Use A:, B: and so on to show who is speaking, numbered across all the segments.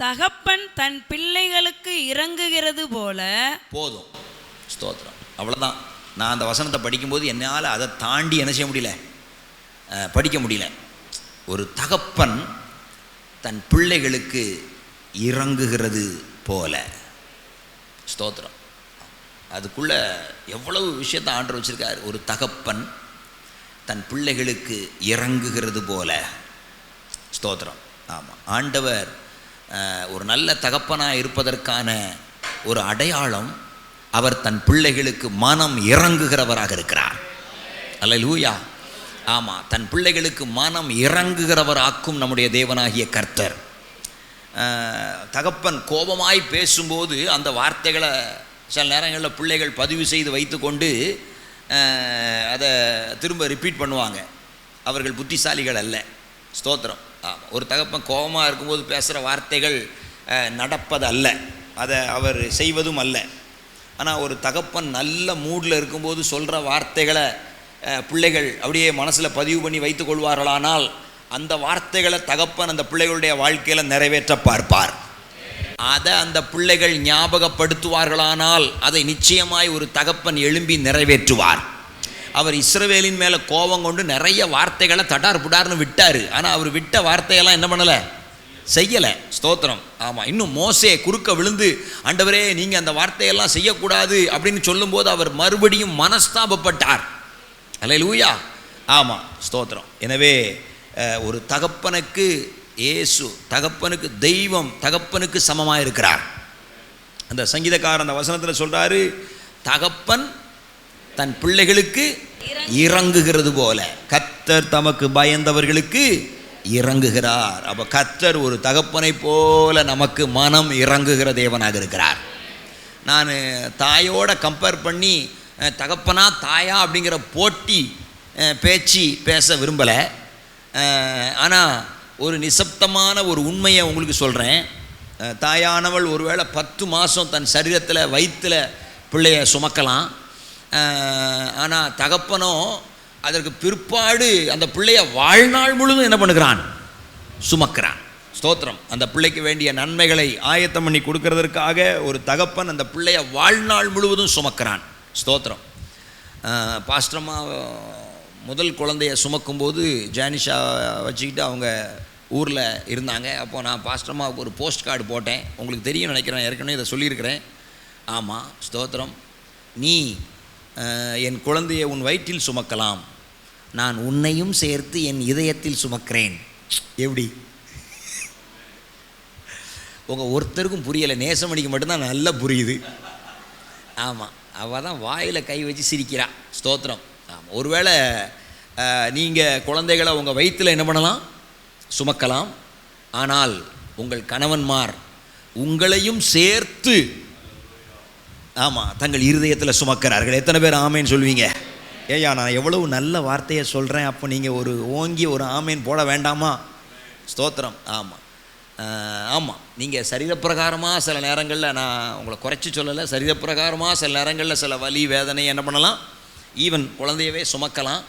A: தகப்பன் தன் பிள்ளைகளுக்கு இறங்குகிறது போல
B: போதும். ஸ்தோத்திரம். அவ்வளோதான் நான் அந்த வசனத்தை படிக்கும்போது என்னால் அதை தாண்டி என்ன செய்ய முடியல? படிக்க முடியல. ஒரு தகப்பன் தன் பிள்ளைகளுக்கு இறங்குகிறது போல. ஸ்தோத்திரம். அதுக்குள்ளே எவ்வளவு விஷயத்தை ஆண்டு வச்சுருக்கார்? ஒரு தகப்பன் தன் பிள்ளைகளுக்கு இறங்குகிறது போல. ஸ்தோத்திரம். ஆமாம் ஆண்டவர் ஒரு நல்ல தகப்பனாக இருப்பதற்கான ஒரு அடையாளம் அவர் தன் பிள்ளைகளுக்கு மனம் இறங்குகிறவராக இருக்கிறார். அல்ல லூயா ஆமாம் தன் பிள்ளைகளுக்கு மனம் இறங்குகிறவராக்கும் நம்முடைய தேவனாகிய கர்த்தர். தகப்பன் கோபமாய் பேசும்போது அந்த வார்த்தைகளை சில நேரங்களில் பிள்ளைகள் பதிவு செய்து வைத்துக்கொண்டு அதை திரும்ப ரிப்பீட் பண்ணுவாங்க. அவர்கள் புத்திசாலிகள் அல்ல. ஸ்தோத்திரம். ஆமாம் ஒரு தகப்பன் கோபமாக இருக்கும்போது பேசுகிற வார்த்தைகள் நடப்பது அல்ல அதை அவர் செய்வதும் அல்ல. ஆனால் ஒரு தகப்பன் நல்ல மூடில் இருக்கும்போது சொல்கிற வார்த்தைகளை பிள்ளைகள் அப்படியே மனசில் பதிவு பண்ணி வைத்துக் கொள்வார்களானால் அந்த வார்த்தைகளை தகப்பன் அந்த பிள்ளைகளுடைய வாழ்க்கையில் நிறைவேற்ற பார்ப்பார். அதை அந்த பிள்ளைகள் ஞாபகப்படுத்துவார்களானால் அதை நிச்சயமாய் ஒரு தகப்பன் எழும்பி நிறைவேற்றுவார். அவர் இஸ்ரவேலின் மேலே கோபம் கொண்டு நிறைய வார்த்தைகளை தடார் புடார்னு விட்டார். ஆனால் அவர் விட்ட வார்த்தையெல்லாம் என்ன பண்ணலை? செய்யலை. ஸ்தோத்திரம். ஆமாம் இன்னும் மோசே குறுக்க விழுந்து ஆண்டவரே நீங்கள் அந்த வார்த்தையெல்லாம் செய்யக்கூடாது அப்படின்னு சொல்லும்போது அவர் மறுபடியும் மனஸ்தாபப்பட்டார். அல்ல லூயா ஆமாம் ஸ்தோத்திரம். எனவே ஒரு தகப்பனுக்கு ஏசு தகப்பனுக்கு தெய்வம் தகப்பனுக்கு சமமாக இருக்கிறார் அந்த சங்கீதக்காரர் அந்த வசனத்தில் சொல்கிறாரு தகப்பன் தன் பிள்ளைகளுக்கு இறங்குகிறது போல. கத்தர் தமக்கு பயந்தவர்களுக்கு இறங்குகிறார். அப்போ கத்தர் ஒரு தகப்பனை போல நமக்கு மனம் இறங்குகிற தேவனாக இருக்கிறார். நான் தாயோட கம்பேர் பண்ணி தகப்பனா தாயா அப்படிங்கிற போட்டி பேச்சு பேச விரும்பலை. ஆனால் ஒரு நிசப்தமான ஒரு உண்மையை உங்களுக்கு சொல்கிறேன் தாயானவள் ஒருவேளை பத்து மாதம் தன் சரீரத்தில் வயிற்றில் பிள்ளைய சுமக்கலாம். ஆனால் தகப்பனோ அதற்கு பிற்பாடு அந்த பிள்ளைய வாழ்நாள் முழுதும் என்ன பண்ணுகிறான்? சுமக்கிறான். ஸ்தோத்திரம். அந்த பிள்ளைக்கு வேண்டிய நன்மைகளை ஆயத்தம் பண்ணி கொடுக்கறதற்காக ஒரு தகப்பன் அந்த பிள்ளைய வாழ்நாள் முழுவதும் சுமக்கிறான். ஸ்தோத்திரம். ஆஹ் பாஸ்டர்மா முதல் குழந்தைய சுமக்கும்போது ஜானிஷா வச்சுக்கிட்டு அவங்க ஊரில் இருந்தாங்க. அப்போ நான் பாஸ்டர்மாவுக்கு ஒரு போஸ்ட் கார்டு போட்டேன். உங்களுக்கு தெரியும் நினைக்கிறேன். ஏற்கனவே இதை சொல்லியிருக்கிறேன். ஆமாம் ஸ்தோத்திரம். நீ என் குழந்தையை உன் வயிற்றில் சுமக்கலாம். நான் உன்னையும் சேர்த்து என் இதயத்தில் சுமக்கிறேன். எப்படி? உங்கள் ஒருத்தருக்கும் புரியலை. நேசமணிக்கு மட்டும்தான் நல்லா புரியுது. ஆமாம் அவள் தான் வாயில் கை வச்சு சிரிக்கிறா. ஸ்தோத்திரம். ஆமாம் ஒருவேளை நீங்கள் குழந்தைகளை உங்கள் வயிற்றில் என்ன பண்ணலாம்? சுமக்கலாம். ஆனால் உங்கள் கணவன்மார் உங்களையும் சேர்த்து ஆமாம் தங்கள் இருதயத்தில் சுமக்கிறார்கள். எத்தனை பேர் ஆமைன்னு சொல்வீங்க? ஏய்யா நான் எவ்வளவு நல்ல வார்த்தையை சொல்கிறேன் அப்போ நீங்கள் ஒரு ஓங்கி ஒரு ஆமைன் போட வேண்டாமா? ஸ்தோத்திரம். ஆமாம் ஆமாம் நீங்கள் சரீரப்பிரகாரமாக சில நேரங்களில் நான் உங்களை குறைச்சி சொல்லலை சரீரப்பிரகாரமாக சில நேரங்களில் சில வலி வேதனை என்ன பண்ணலாம்? ஈவன் குழந்தையவே சுமக்கலாம்.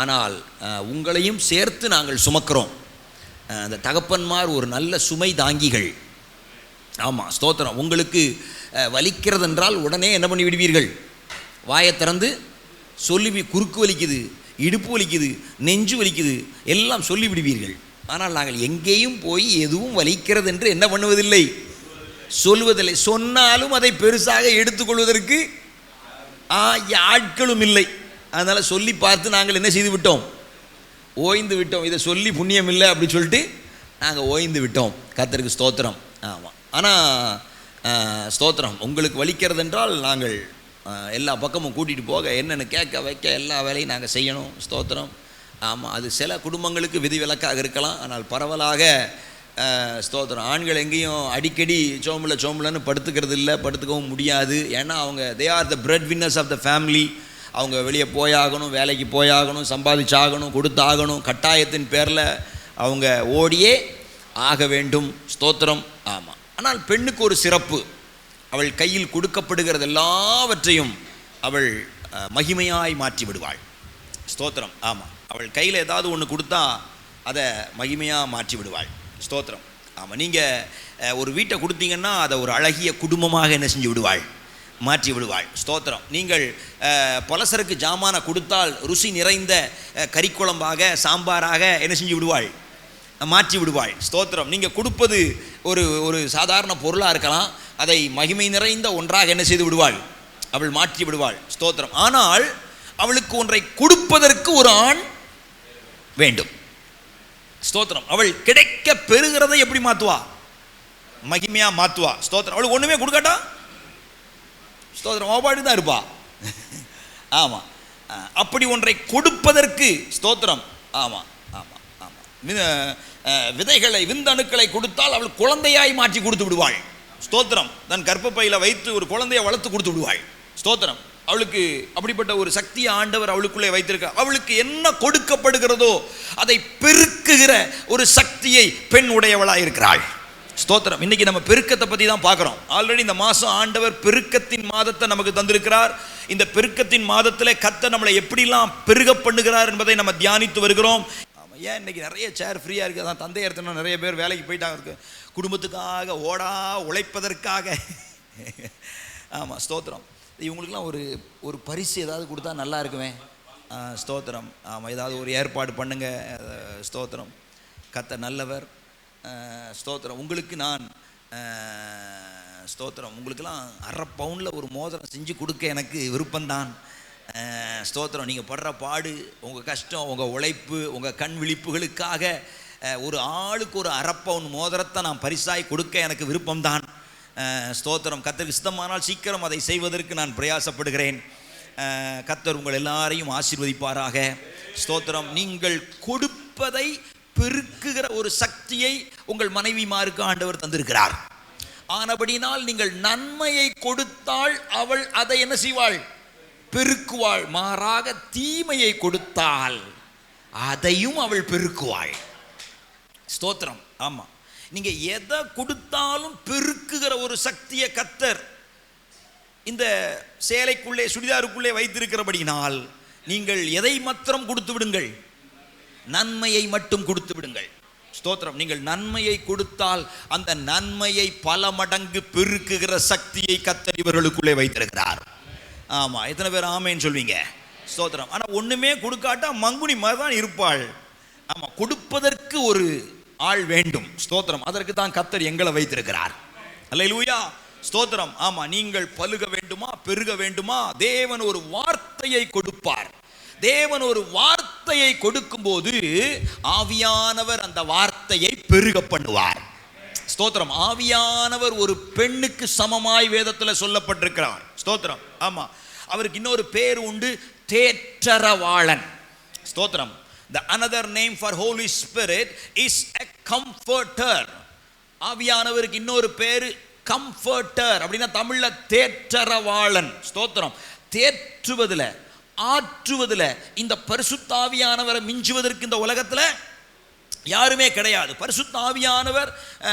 B: ஆனால் உங்களையும் சேர்த்து நாங்கள் சுமக்கிறோம். அந்த தகப்பன்மார் ஒரு நல்ல சுமை தாங்கிகள். ஆமாம் ஸ்தோத்திரம். உங்களுக்கு வலிக்கிறதென்றால் வலிக்கிறது என்றால் உடனே என்ன பண்ணி விடுவீர்கள்? வாயை திறந்து சொல்லி குறுக்கு வலிக்குது இடுப்பு வலிக்குது நெஞ்சு வலிக்குது எல்லாம் சொல்லிவிடுவீர்கள் ஆனால் நாங்கள் எங்கேயும் போய் எதுவும் வலிக்கிறது என்று என்ன பண்ணுவதில்லை? சொல்வதில்லை. சொன்னாலும் அதை பெருசாக எடுத்துக்கொள்வதற்கு ஆட்களும் இல்லை. அதனால் சொல்லி பார்த்து நாங்கள் என்ன செய்து விட்டோம்? ஓய்ந்து விட்டோம். இதை சொல்லி புண்ணியம் இல்லை அப்படின்னு சொல்லிட்டு நாங்கள் ஓய்ந்து விட்டோம். கத்தருக்கு ஸ்தோத்திரம். ஆமாம் ஆனால் ஸ்தோத்திரம் உங்களுக்கு வலிக்கிறது என்றால் நாங்கள் எல்லா பக்கமும் கூட்டிகிட்டு போக என்னென்னு கேட்க வைக்க எல்லா வேலையும் நாங்கள் செய்யணும் ஸ்தோத்திரம். ஆமாம் அது சில குடும்பங்களுக்கு விதிவிலக்காக இருக்கலாம் ஆனால் பரவலாக ஸ்தோத்திரம். ஆண்கள் எங்கேயும் அடிக்கடி சோம்பல சோம்பலன்னு படுத்துக்கிறது இல்லை படுத்துக்கவும் முடியாது. ஏன்னா அவங்க they are the bread winners of the family அவங்க வெளியே போயாகணும் வேலைக்கு போயாகணும் சம்பாதிச்சாகணும் கொடுத்தாகணும் கட்டாயத்தின் பேரில் அவங்க ஓடியே ஆக வேண்டும். ஸ்தோத்திரம். ஆமாம் ஆனால் பெண்ணுக்கு ஒரு சிறப்பு. அவள் கையில் கொடுக்கப்படுகிறது எல்லாவற்றையும் அவள் மகிமையாய் மாற்றி விடுவாள். ஸ்தோத்திரம். ஆமாம் அவள் கையில் ஏதாவது ஒன்று கொடுத்தா அதை மகிமையாக மாற்றி விடுவாள். ஸ்தோத்திரம். ஆமாம் நீங்கள் ஒரு வீட்டை கொடுத்தீங்கன்னா அதை ஒரு அழகிய குடும்பமாக என்ன செஞ்சு விடுவாள்? மாற்றி விடுவாள். ஸ்தோத்திரம். நீங்கள் பலசருக்கு ஜாமானை கொடுத்தால் ருசி நிறைந்த கறிக்குழம்பாக சாம்பாராக என்ன செஞ்சு விடுவாள்? மாற்றி விடுவாள். ஸ்தோத்திரம். நீங்கள் கொடுப்பது ஒரு ஒரு சாதாரண பொருளாக இருக்கலாம். அதை மகிமை நிறைந்த ஒன்றாக என்ன செய்து விடுவாள்? அவள் மாற்றி விடுவாள். ஸ்தோத்திரம். ஆனால் அவளுக்கு ஒன்றை கொடுப்பதற்கு ஒரு ஆண் வேண்டும். ஸ்தோத்திரம். அவள் கிடைக்க பெறுகிறதை எப்படி மாற்றுவா மகிமையாக மாற்றுவா ஸ்தோத்திரம். அவளுக்கு ஒன்றுமே கொடுக்காட்டா? ஸ்தோத்திரம். ஓபாடு தான் இருப்பா. ஆமாம் அப்படி ஒன்றை கொடுப்பதற்கு ஸ்தோத்திரம். ஆமாம் ஆமாம் ஆமாம் விதைகளை விந்தணுக்களை கொடுத்தால் அவள் குழந்தையாய் மாற்றி கொடுத்து விடுவாள். ஸ்தோத்திரம். தன் கர்ப்பப்பையில் வைத்து ஒரு குழந்தையை வளர்த்து கொடுத்து விடுவாள். ஸ்தோத்திரம். அவளுக்கு அப்படிப்பட்ட ஒரு சக்தியை ஆண்டவர் அவளுக்குள்ளே வைத்திருக்க அவளுக்கு என்ன கொடுக்கப்படுகிறதோ அதை பெருக்குகிற ஒரு சக்தியை பெண் உடையவளாக இருக்கிறாள். ஸ்தோத்திரம். இன்னைக்கு நம்ம பெருக்கத்தை பற்றி தான் பார்க்குறோம். ஆல்ரெடி இந்த மாதம் ஆண்டவர் பெருக்கத்தின் மாதத்தை நமக்கு தந்திருக்கிறார். இந்த பெருக்கத்தின் மாதத்தில் கத்தை நம்மளை எப்படிலாம் பெருக பண்ணுகிறார் என்பதை நம்ம தியானித்து வருகிறோம். ஏன் இன்னைக்கு நிறைய சேர் ஃப்ரீயாக இருக்குது அதான் தந்தை எடுத்துனா நிறைய பேர் வேலைக்கு போயிட்டாங்க இருக்கு. குடும்பத்துக்காக ஓடா உழைப்பதற்காக. ஆமாம் ஸ்தோத்திரம். இவங்களுக்குலாம் ஒரு ஒரு பரிசு ஏதாவது கொடுத்தா நல்லா இருக்குமே? ஸ்தோத்திரம். ஆமாம் ஏதாவது ஒரு ஏற்பாடு பண்ணுங்க. ஸ்தோத்திரம். கத்த நல்லவர். ஸ்தோத்திரம். உங்களுக்கு நான் ஸ்தோத்திரம். உங்களுக்கெல்லாம் அரை பவுனில் ஒரு மோதிரம் செஞ்சு கொடுக்க எனக்கு விருப்பம்தான். ஸ்தோத்திரம். நீங்கள் படுற பாடு உங்கள் கஷ்டம் உங்கள் உழைப்பு உங்கள் கண் விழிப்புகளுக்காக ஒரு ஆளுக்கு ஒரு அரப்பவுன் மோதிரத்தை நான் பரிசாய் கொடுக்க எனக்கு விருப்பம்தான். ஸ்தோத்திரம். கத்தருக்கு சித்தமானால் சீக்கிரம் அதை செய்வதற்கு நான் பிரயாசப்படுகிறேன். கத்தர் உங்கள் எல்லாரையும் ஆசீர்வதிப்பாராக. ஸ்தோத்திரம். நீங்கள் கொடுப்பதை பெருக்குகிற ஒரு சக்தியை உங்கள் மனைவிமாருக்கு ஆண்டவர் தந்திருக்கிறார். ஆனபடினால் நீங்கள் நன்மையை கொடுத்தால் அவள் அதை என்ன செய்வாள்? பெருக்குவாள் மாறாக தீமையை கொடுத்தால் அதையும் அவள் பெருக்குவாள். ஸ்தோத்திரம். ஆமாம் நீங்கள் எதை கொடுத்தாலும் பெருக்குகிற ஒரு சக்தியை கத்தர் இந்த சேலைக்குள்ளே சுடிதாருக்குள்ளே வைத்திருக்கிறபடினால் நீங்கள் எதை மாத்திரம் கொடுத்து விடுங்கள்? நன்மையை மட்டும் கொடுத்து விடுங்கள். ஸ்தோத்திரம். நீங்கள் நன்மையை கொடுத்தால் அந்த நன்மையை பல மடங்கு பெருக்குகிற சக்தியை கத்தர் இவர்களுக்குள்ளே வைத்திருக்கிறார். ஆமாம் எத்தனை பேர் ஆமேன்னு சொல்வீங்க? ஸ்தோத்திரம். ஆனால் ஒன்றுமே கொடுக்காட்டா மங்குனி மாதிரி தான் இருப்பாள். ஆமாம் கொடுப்பதற்கு ஒரு ஆள் வேண்டும். ஸ்தோத்திரம். அதற்கு தான் கத்தர் எங்களை வைத்திருக்கிறார். அல்ல லூயா ஸ்தோத்திரம். ஆமாம் நீங்கள் பழுக வேண்டுமா பெருக வேண்டுமா? தேவன் ஒரு வார்த்தையை கொடுப்பார். தேவன் ஒரு வார்த்தையை கொடுக்கும்போது ஆவியானவர் அந்த வார்த்தையை பெருக பண்ணுவார். ஸ்தோத்திரம். ஆவியானவர் ஒரு பெண்ணுக்கு சமமாய் வேதத்தில் சொல்லப்பட்டிருக்கிறார். ஸ்தோத்திரம். ஆமா. அவருக்கு இன்னொரு பேர் உண்டு தேற்றரவாளன். ஸ்தோத்திரம். The another name for Holy Spirit is a comforter ஆவியானவருக்கு இன்னொரு பேர் கம்ஃபர்டர் அப்படின்னா தமிழில் தேற்றரவாளன். ஸ்தோத்திரம். தேற்றுவதில் ஆற்றுவதில் இந்த பரிசுத்தாவியானவரை மிஞ்சுவதற்கு இந்த உலகத்தில் யாருமே கிடையாது. பரிசுத்த ஆவியானவர்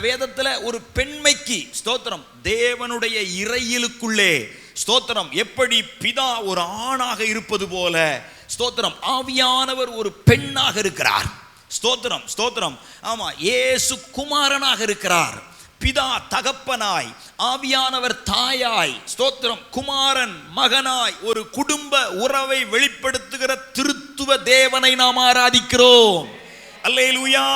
B: வேதத்தில் ஒரு பெண்மைக்கு ஸ்தோத்திரம் தேவனுடைய இறையிலுக்குள்ளே ஸ்தோத்திரம் எப்படி பிதா ஒரு ஆணாக இருப்பது போல ஸ்தோத்திரம் ஆவியானவர் ஒரு பெண்ணாக இருக்கிறார். ஸ்தோத்திரம் ஸ்தோத்திரம் ஆமாம் இயேசு குமாரனாக இருக்கிறார். பிதா தகப்பனாய் ஆவியானவர் தாயாய் ஸ்தோத்திரம் குமாரன் மகனாய் ஒரு குடும்ப உறவை வெளிப்படுத்துகிற திருத்துவ தேவனை நாம் ஆராதிக்கிறோம். அல்லேலூயா.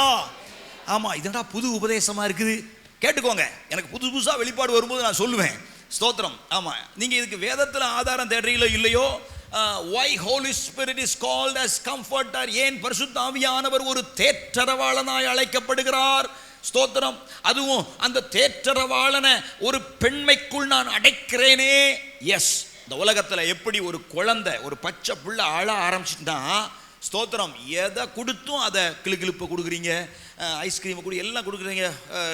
B: ஆமாம் இதெண்டா புது உபதேசமாக இருக்குது. கேட்டுக்கோங்க எனக்கு புதுசு புதுசாக வெளிப்பாடு வரும்போது நான் சொல்லுவேன். ஸ்தோத்திரம். ஆமாம் நீங்கள் இதுக்கு வேதத்தில் ஆதாரம் தேடுறீங்களோ இல்லையோ why Holy Spirit is called as comforter ஏன் பரிசுத்த ஆவியானவர் ஒரு தேற்றரவாளனாய் அழைக்கப்படுகிறார்? ஸ்தோத்திரம். அதுவும் அந்த தேற்றரவாளனை ஒரு பெண்மைக்குள் நான் அடைக்கிறேனே. எஸ் இந்த உலகத்தில் எப்படி ஒரு குழந்தை ஒரு பச்சை புள்ள அழ ஆரம்பிச்சுட்டா ஸ்தோத்திரம். எதை கொடுத்தும் அதை கிளுகிழுப்பை கொடுக்குறீங்க. ஐஸ்கிரீமை கொடு எல்லாம் கொடுக்குறீங்க.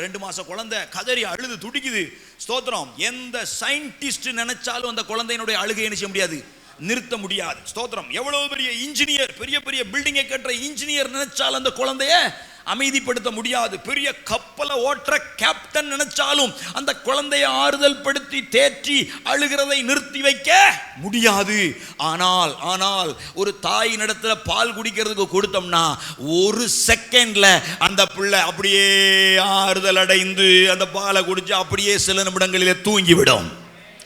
B: ரெண்டு மாதம் குழந்தை கதறி அழுது துடிக்குது. ஸ்தோத்திரம். எந்த சயின்டிஸ்ட் நினைச்சாலும் அந்த குழந்தையினுடைய அழுகை என்ன செய்ய முடியாது? நிறுத்த முடியாது. ஸ்தோத்திரம். எவ்வளவு பெரிய இன்ஜினியர் பெரிய பெரிய பில்டிங்கை கட்டுற இன்ஜினியர் நினைச்சாலும் அந்த குழந்தைய அமைதிப்படுத்த முடியாது. பெரிய கப்பலை ஓட்டுற கேப்டன் நினைச்சாலும் அந்த குழந்தையை ஆறுதல் படுத்தி தேற்றி அழுகிறதை நிறுத்தி வைக்க முடியாது. ஆனால் ஆனால் ஒரு தாய் இடத்துல பால் குடிக்கிறதுக்கு கொடுத்தோம்னா ஒரு செகண்ட்ல அந்த பிள்ளை அப்படியே ஆறுதல் அடைந்து அந்த பாலை குடிச்சு அப்படியே சில நிமிடங்களில் தூங்கிவிடும்.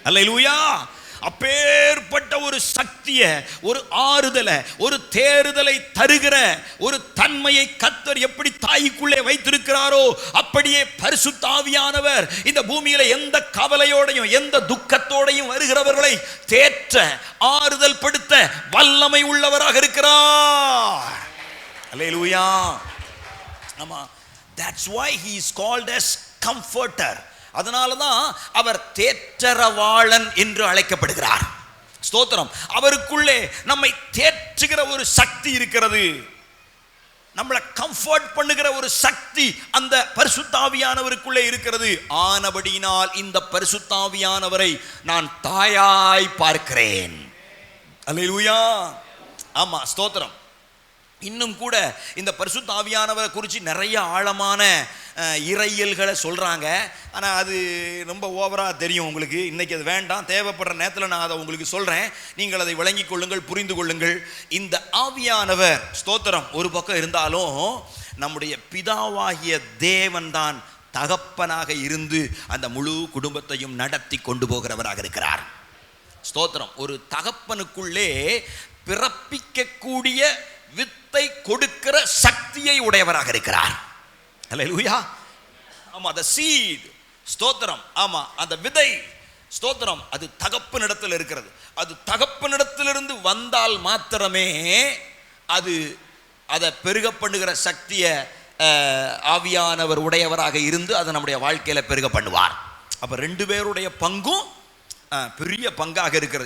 B: அல்லேலூயா! அப்பேற்பட்ட ஒரு சக்தியை ஒரு ஆறுதலை ஒரு தேறுதலை தருகிற ஒரு தன்மையை கத்தர் எப்படி தாய்க்குள்ளே வைத்திருக்கிறாரோ அப்படியே பரிசுத்தாவியானவர் இந்த பூமியில எந்த கவலையோடையும் எந்த துக்கத்தோடையும் வருகிறவர்களை தேற்ற ஆறுதல் படுத்த வல்லமை உள்ளவராக இருக்கிறார். அல்லேலூயா ஆமா. That's why he is called as comforter அதனால தான் அவர் தேற்றரவாளன் என்று அழைக்கப்படுகிறார். ஸ்தோத்திரம். அவருக்குள்ளே நம்மை தேற்றுகிற ஒரு சக்தி இருக்கிறது. நம்மளை கம்ஃபர்ட் பண்ணுகிற ஒரு சக்தி அந்த பரிசுத்தாவியானவருக்குள்ளே இருக்கிறது. ஆனபடியினால் இந்த பரிசுத்தாவியானவரை நான் தாயாய் பார்க்கிறேன். அல்லேலூயா. ஆமா ஸ்தோத்திரம். இன்னும் கூட இந்த பரிசுத்த ஆவியானவரை குறித்து நிறைய ஆழமான இறையல்களை சொல்கிறாங்க ஆனால் அது ரொம்ப ஓவராக தெரியும் உங்களுக்கு. இன்றைக்கி அது வேண்டாம். தேவைப்படுற நேரத்தில் நான் அதை உங்களுக்கு சொல்கிறேன் நீங்கள் அதை விளங்கிக் கொள்ளுங்கள் புரிந்து கொள்ளுங்கள். இந்த ஆவியானவர் ஸ்தோத்திரம் ஒரு பக்கம் இருந்தாலும் நம்முடைய பிதாவாகிய தேவன்தான் தகப்பனாக இருந்து அந்த முழு குடும்பத்தையும் நடத்தி கொண்டு போகிறவராக இருக்கிறார். ஸ்தோத்திரம். ஒரு தகப்பனுக்குள்ளே பிறப்பிக்கக்கூடிய வித்தை கொடுக்கிற சக்தியை உடையவராக இருக்கிறார். அல்லேலூயா ஆமா அந்த சீட் ஸ்தோத்திரம். ஆமா அந்த விதை ஸ்தோத்திரம். அது தகப்பனிடத்தில் இருக்கிறது. அது தகப்பனிடத்திலிருந்து வந்தால் மாத்திரமே அது அதை பெருக பண்ணுகிற சக்தியை ஆவியானவர் உடையவராக இருந்து அதை நம்முடைய வாழ்க்கையில பெருக பண்ணுவார். அப்போ ரெண்டு பேருடைய பங்கும் பெரிய பங்காக இருக்கிறது.